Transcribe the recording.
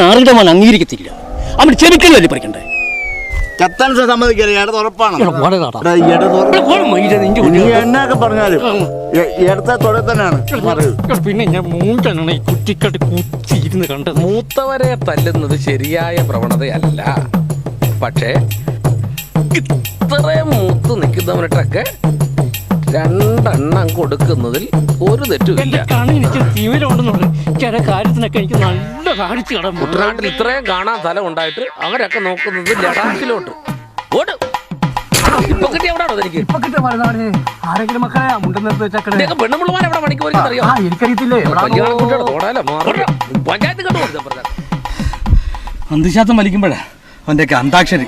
നാറിടമാൻ അംഗീകരിക്കത്തില്ല? അവൻ ചെവിക്കല്ലേ പഠിക്കണ്ടേ. ചത്താൻ ഇടത് ഉറപ്പാണ്. എന്നൊക്കെ പറഞ്ഞാലും? എ- ഇടത്തെ തൊട തന്നെയാണ്. പിന്നെ ഞാൻ മൂന്നാണ് ഈ കുറ്റിക്കട്ട് കുത്തിയിരുന്ന് കണ്ടത്. മൂത്തവരെ തല്ലുന്നത് ശരിയായ പ്രവണതയല്ല. പക്ഷേ ഇത്രയും മൂത്ത് നിൽക്കുന്നവനിട്ടൊക്കെ രണ്ടെണ്ണം കൊടുക്കുന്നതിൽ ഒരു തെറ്റുമില്ല. കാര്യത്തിനൊക്കെ എനിക്ക് നല്ല കാണിച്ചു കടം കുട്ടനാട്ടിൽ ഇത്രയും കാണാൻ സ്ഥലം ഉണ്ടായിട്ട് അവരൊക്കെ നോക്കുന്നത് ലഡാക്കിലോട്ട്. ഓട്. ഇപ്പൊ കിട്ടി എവിടാണോ എനിക്ക്? ഇപ്പൊ കിട്ടിയ മരുന്നാണ്. ആരെങ്കിലും മക്കളെ മുണ്ടൻ നിർത്തി വെച്ചേക്കണേ. ഇതൊക്കെ പെണ്ണുമ്പിള്ളമാർ എവിടെ പണിക്ക് പോയി അറിയോ ആ എനിക്കറിയത്തില്ലേ? എവിടാ കല്യാണം കുട്ടിയുടെ തോടാലോ പഞ്ചായത്ത് കണ്ടു അന്തിശാത്തം വലിക്കുമ്പോഴാ അവന്റെ അന്താക്ഷരി.